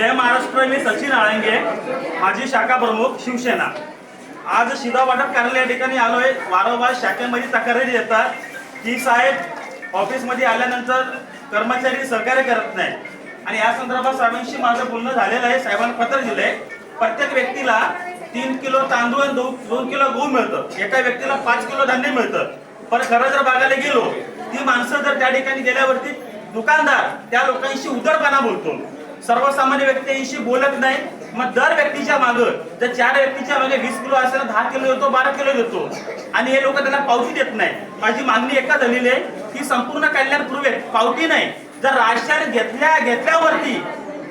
जय महाराष्ट्र मी सचिन आळंगे माझी शाखा प्रमुख शिवसेना. आज शिदा वाटप कार्यालय या ठिकाणी आलोय. वारंवार शाखेमध्ये तक्रारी येतात की साहेब ऑफिसमध्ये आल्यानंतर कर्मचारी सहकार्य करत नाही. आणि या संदर्भात साहेबांशी माझं बोलणं झालेलं आहे. साहेबांना पत्र दिलंय. प्रत्येक व्यक्तीला तीन किलो तांदूळ आणि दोन दोन किलो गहू मिळतं. एका व्यक्तीला पाच किलो धान्य मिळतं. पण खरं जर बघायला गेलो ती माणसं जर त्या ठिकाणी गेल्यावरती दुकानदार त्या लोकांशी उदरपणा बोलतो. सर्वसामान्य व्यक्तींशी बोलत नाही. मग दर व्यक्तीच्या माग जर चार व्यक्तीच्या मागे वीस किलो असेल दहा किलो देतो बारा किलो देतो. आणि हे लोक त्यांना पावती देत नाही. माझी मागणी एका झालेली आहे की संपूर्ण कल्याणपूर्वे पावती नाही. जर राशन घेतल्या घेतल्यावरती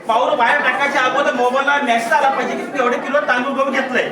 पाऊल बाहेर टाकायच्या अगोदर मोबाईलला मेसेज आला पाहिजे की एवढे किलो तांदूळ गहू घेतलंय.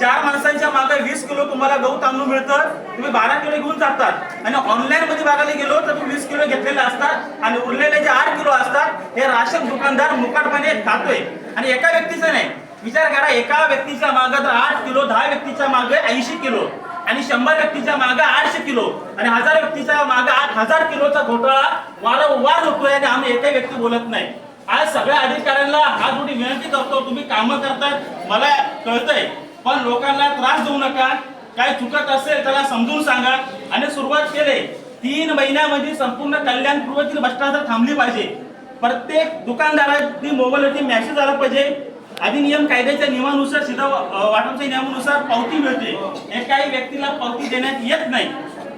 चार माणसांच्या मागे वीस किलो तुम्हाला गहू तांदूळ मिळतं. तुम्ही बारा किलो घेऊन जातात. आणि ऑनलाईन मध्ये बघायला गेलो तर तुम्ही वीस किलो घेतलेले असतात आणि उरलेले जे आठ किलो असतात हे राशन दुकानदार मुकाटपणे खातोय. आणि एका व्यक्तीचं नाही. विचार करा एका व्यक्तीच्या मागे तर आठ किलो दहा व्यक्तीच्या मागे ऐंशी किलो. आणि शंभर व्यक्तीच्या मागे आठशे किलो. आणि हजार व्यक्तीच्या मागे आठ हजार किलोचा घोटाळा वारंवार होतोय आणि आम्ही एकही व्यक्ती बोलत नाही. आज सगळ्या अधिकाऱ्यांना हात जोडी विनंती करतो तुम्ही कामं करतात मला कळतंय. पण लोकांना त्रास देऊ नका. काय चुकत असेल त्याला समजून सांगा. आणि सुरुवात केले. तीन महिन्यामध्ये संपूर्ण कल्याण पूर्वतील भ्रष्टाचार थांबली पाहिजे. प्रत्येक दुकानदारांनी मोबाईलवरती मेसेज आला पाहिजे. अधिनियम कायद्याच्या नियमानुसार सीधा अ, वाटपच्या नियमानुसार पावती मिळते. एकाही व्यक्तीला पावती देण्यात येत नाही.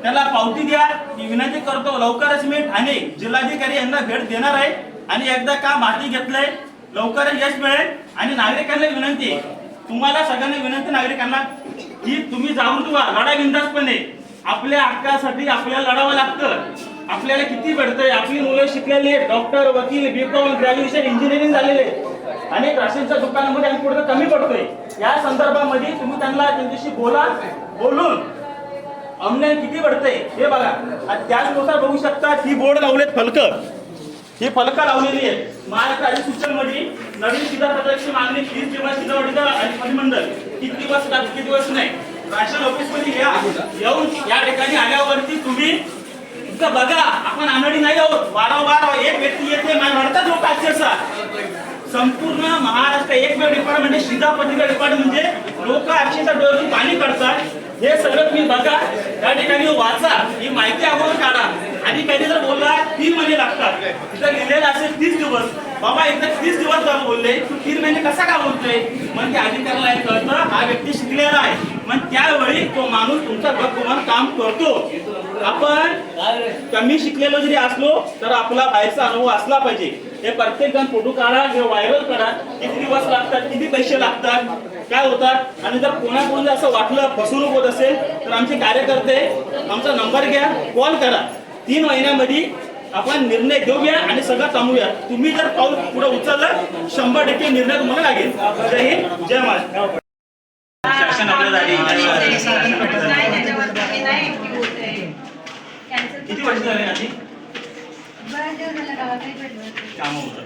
त्याला पावती द्या. मी विनंती करतो लवकरच मी ठाणे जिल्हाधिकारी यांना भेट देणार आहे. आणि एकदा काम हाती घेतलंय लवकरच यश मिळेल. आणि नागरिकांना विनंती तुम्हाला सगळ्यांना विनंती नागरिकांना की तुम्ही जाऊन व्हा लढा बिंदासपणे. आपल्या हक्कासाठी आपल्याला लढावं लागतं. आपल्याला किती भेटतंय? आपली मुलं शिकलेली आहेत. डॉक्टर वकील बीकॉम ग्रॅज्युएशन इंजिनिअरिंग झालेले अनेक राशींच्या दुकानामध्ये आम्ही कुठं कमी पडतोय. या संदर्भामध्ये तुम्ही त्यांना त्यांच्याशी बोला बोलून ऑनलाईन किती पडतंय हे बघा. आणि त्याचनुसार बघू शकता ही बोर्ड लावलेत फलक. ही फलक लावलेली आहेत. महाराष्ट्र अधिसूचनमध्ये नवीन सिधा मागणी तीस दिवस सिधावडीचा आणि मंडळ किती दिवस किती दिवस नाही? राशन ऑफिसमध्ये या. येऊन या ठिकाणी आल्यावरती तुम्ही बघा. आपण आनंदी नाही आहोत. वारंवार एक व्यक्ती येते. भारतात म्हणतात लोक अक्षरशः संपूर्ण महाराष्ट्र एकमेव डिपार्टमेंट म्हणजे शिधा पत्रिका डिपार्टमेंट म्हणजे लोक अक्षरशः डोळ्यातून पाणी काढतात. हे सगळं तुम्ही बघा. त्या ठिकाणी वाचा. ही माहिती अगोदर काढा आणि कधी जर बोलला तीन महिने लागतात तिथं लिहिलेलं असेल तीस दिवस बाबा एकदा तीस दिवस जर बोलले. तू तीन महिने कसा का बोलतोय? मग ते अधिकाऱ्याला हे कळतं हा व्यक्ती शिकलेला आहे. मग त्यावेळी तो माणूस तुमचा गप्पमान काम करतो. आपण कमी शिकलेलो जरी असलो तर आपला बाहेरचा अनुभव असला पाहिजे. हे प्रत्येक जण फोटो काढा हे व्हायरल करा. किती दिवस लागतात किती पैसे लागतात काय होतात? आणि जर कोणाकडून असं वाटलं फसवणूक होत असेल तर आमचे कार्यकर्ते आमचा नंबर घ्या कॉल करा. तीन महिन्यामध्ये आपण निर्णय घेऊया आणि सगळं थांबूया. तुम्ही जर पाऊल पुढे उचललं शंभर टक्के निर्णय तुम्हाला लागेल. जय हिंद जय महाराष्ट्र. किती वर्ष झाले आधी. काम होतं.